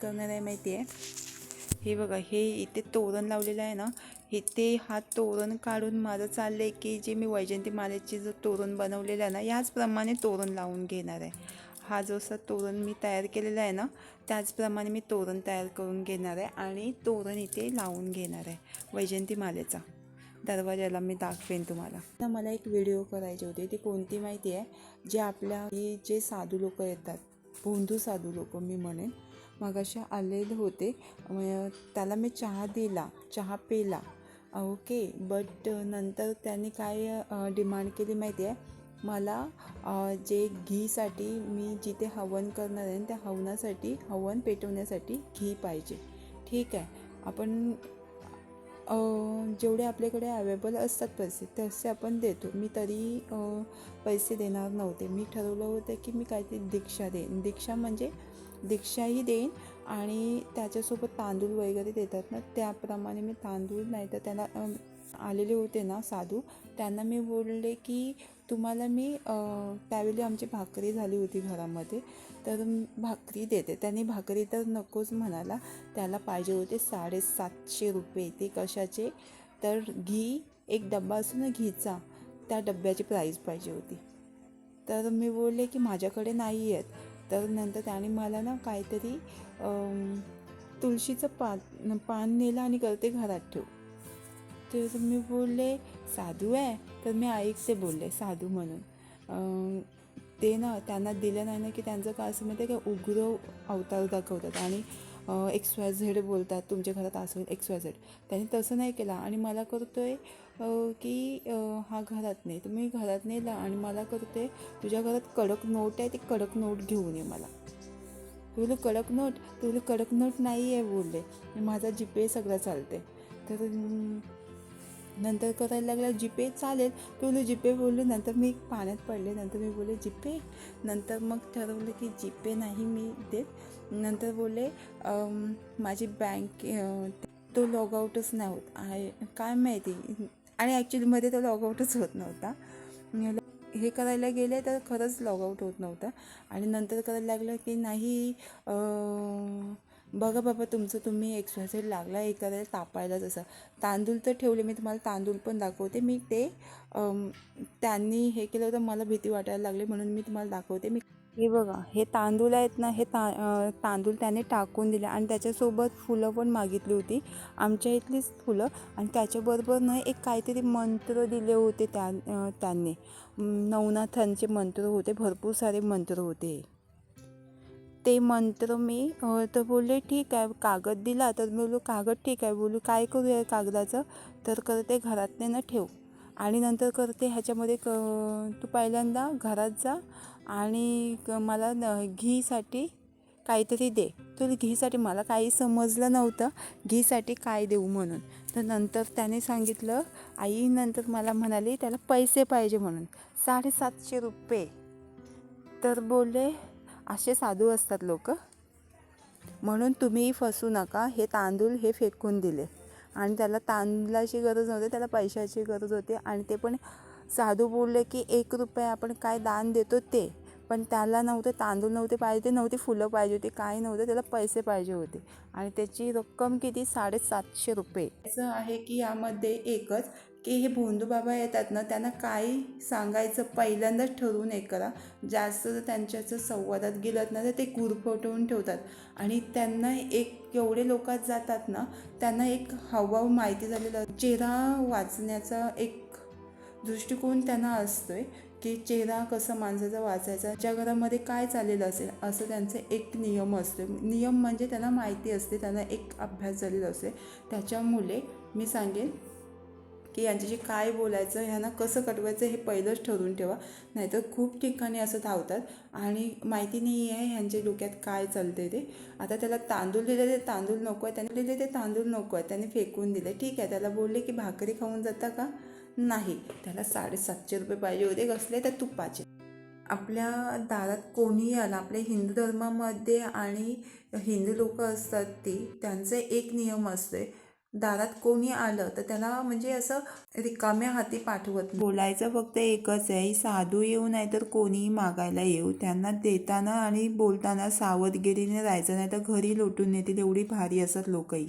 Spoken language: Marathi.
करणार आहे माहिती आहे. हे बघा हे इथे तोरण लावलेलं आहे ना इथे हा तोरण काढून माझं चाललं आहे की जे मी वैजंती मालेचे जो तोरण बनवलेलं आहे ना याचप्रमाणे तोरण लावून घेणार आहे. हा जसा तोरण मी तयार केलेला आहे ना त्याचप्रमाणे मी तोरण तयार करून घेणार आहे आणि तोरण इथे लावून घेणार आहे वैजंती मालेचा. दरवाजाला मी दाखवेन तुम्हाला. आता मला एक व्हिडिओ करायची होती. ती कोणती माहिती आहे? जे आपल्या हे जे साधू लोक येतात भोंदू साधू लोक मी म्हणेन मग आलेले होते. त्याला मी चहा दिला चहा पेला. ओके बट नंतर त्यांनी काय डिमांड केली माहिती आहे? मला जे घीसाठी मी जिथे हवन करणार आहे त्या हवनासाठी हवन पेटवण्यासाठी घी पाहिजे. ठीक आहे. आपण जेवढे आपल्याकडे अवेलेबल असतात पैसे तसे आपण देतो. मी तरी पैसे देणार नव्हते. मी ठरवलं होतं की मी काहीतरी दीक्षा देईन. दीक्षा म्हणजे दीक्षाही देईन आणि त्याच्यासोबत तांदूळ वगैरे देतात ना त्याप्रमाणे मी तांदूळ नाही तर त्याला आलेले होते ना साधू त्यांना मी बोलले की तुम्हाला मी त्यावेळी आमची भाकरी झाली होती घरामध्ये तर भाकरी देते. त्यांनी भाकरी तर नकोच म्हणाला त्याला पाहिजे होते साडेसातशे रुपये ते कशाचे? तर घी एक डब्बा असतो ना घीचा त्या डब्याची प्राईस पाहिजे होती. तर मी बोलले की माझ्याकडे नाही आहेत तर नंतर त्याने मला ना काहीतरी तुळशीचं पान पान नेलं आणि करते घरात ठेव. तर मी बोलले साधू आहे. तर मी ऐकते बोलले साधू म्हणून. ते ना त्यांना दिलं नाही ना की त्यांचं काय असं माहिती आहे का उग्र अवतार दाखवतात आणि एक्स वाय झेड बोलतात तुमच्या घरात असेल एक्स वाय झेड त्यांनी तसं नाही केलं आणि मला करतो आहे की हा घरात नाही. तुम्ही घरात नेला आणि मला करतोय तुझ्या घरात कडक नोट आहे ती कडक नोट घेऊन ये मला. तुला कडक नोट? तुला कडक नोट नाही आहे बोलले. माझा जीपे सगळं चालते तर नंतर करायला लागला जीपे चालेल. बोलले जीपे बोलले. नंतर मी पाण्यात पडले. नंतर मी बोलले जीपे? नंतर मग ठरवलं की जीपे नाही मी देत. नंतर बोलले माझी बँक तो लॉगआउटच नाही होत. आहे काय माहिती? आणि ॲक्च्युलीमध्ये तो लॉगआउटच होत नव्हता. हे करायला गेले तर खरंच लॉगआउट होत नव्हतं. आणि नंतर करायला लागलं की नाही बघा बाबा तुमचं तुम्ही एक्सरसाइज लागला एखाद्या करायला तापायला जसं. तांदूळ तर ठेवले मी तुम्हाला तांदूळ पण दाखवते. मी ते त्यांनी हे केलं होतं मला भीती वाटायला लागली म्हणून मी तुम्हाला दाखवते. मी हे बघा हे तांदूळ आहेत ना हे ता तांदूळ त्याने टाकून दिले आणि त्याच्यासोबत फुलं पण मागितली होती. आमच्या इथलीच फुलं आणि त्याच्याबरोबर ना एक काहीतरी मंत्र दिले होते त्या त्यांनी. नवनाथांचे मंत्र होते भरपूर सारे मंत्र होते. ते मंत्र मी तर बोलले ठीक आहे कागद दिला. तर मी बोललो कागद ठीक आहे. बोलू काय करूया कागदाचं? तर करते घरातल्यानं ना ठेव. आणि नंतर करते ह्याच्यामध्ये क तू पहिल्यांदा घरात जा आणि क मला न घीसाठी काहीतरी दे. तर घीसाठी मला काही समजलं नव्हतं घीसाठी काय देऊ म्हणून? तर नंतर त्याने सांगितलं आई नंतर मला म्हणाली त्याला पैसे पाहिजे म्हणून साडेसातशे रुपये. तर बोलले असे साधू असतात लोक. म्हणून तुम्ही फसू नका हे तांदूळ हे फेकून दिले. आणि त्याला तांदळाची गरज नव्हती त्याला पैशाची गरज होती. आणि ते पण साधू बोलले की एक रुपये आपण काय दान देतो ते. पण त्याला नव्हते तांदूळ नव्हते पाहिजे ते नव्हते फुलं पाहिजे होती काय नव्हतं त्याला पैसे पाहिजे होते. आणि त्याची रक्कम किती? साडेसातशे रुपये. असं आहे की यामध्ये एकच की हे भोंदू बाबा येतात ना त्यांना काय सांगायचं पहिल्यांदाच ठरवून हे करा. जास्त जर त्यांच्याचं संवादात गेलं ना तर ते गुरफटवून ठेवतात. आणि त्यांना एक एवढे लोक जातात ना त्यांना एक हावभाव माहिती झालेला चेहरा वाचण्याचा एक दृष्टिकोन त्यांना असतो आहे की चेहरा कसा माणसाचा वाचायचा ज्या घरामध्ये काय चाललेलं असेल असं त्यांचं एक नियम असतो नियम म्हणजे त्यांना माहिती असते त्यांना एक अभ्यास झालेला असते त्याच्यामुळे मी सांगेन की यांच्याशी काय बोलायचं ह्यांना कसं कटवायचं हे पहिलंच ठरवून ठेवा. नाहीतर खूप ठिकाणी असं धावतात आणि माहिती नाही आहे ह्यांच्या डोक्यात काय चालते ते. आता त्याला तांदूळ दिले ते तांदूळ नको आहे त्याने दिले ते तांदूळ नको आहे त्याने फेकून दिले. ठीक आहे त्याला बोलले की भाकरी खाऊन जाता का? नाही. त्याला साडेसातशे रुपये पाहिजे होते कसले तर तुपाचे. आपल्या दारात कोणीही आलं आपल्या हिंदू धर्मामध्ये आणि हिंदू लोक असतात ती त्यांचे एक नियम असते दारात कोणी आलं तर त्याला म्हणजे असं रिकाम्या हाती पाठवत बोलायचं फक्त एकच आहे साधू येऊ नाही तर कोणीही मागायला येऊ. त्यांना देताना आणि बोलताना सावधगिरीने राहायचं नाही तर घरी लुटून नेतील एवढी भारी असत लोकही.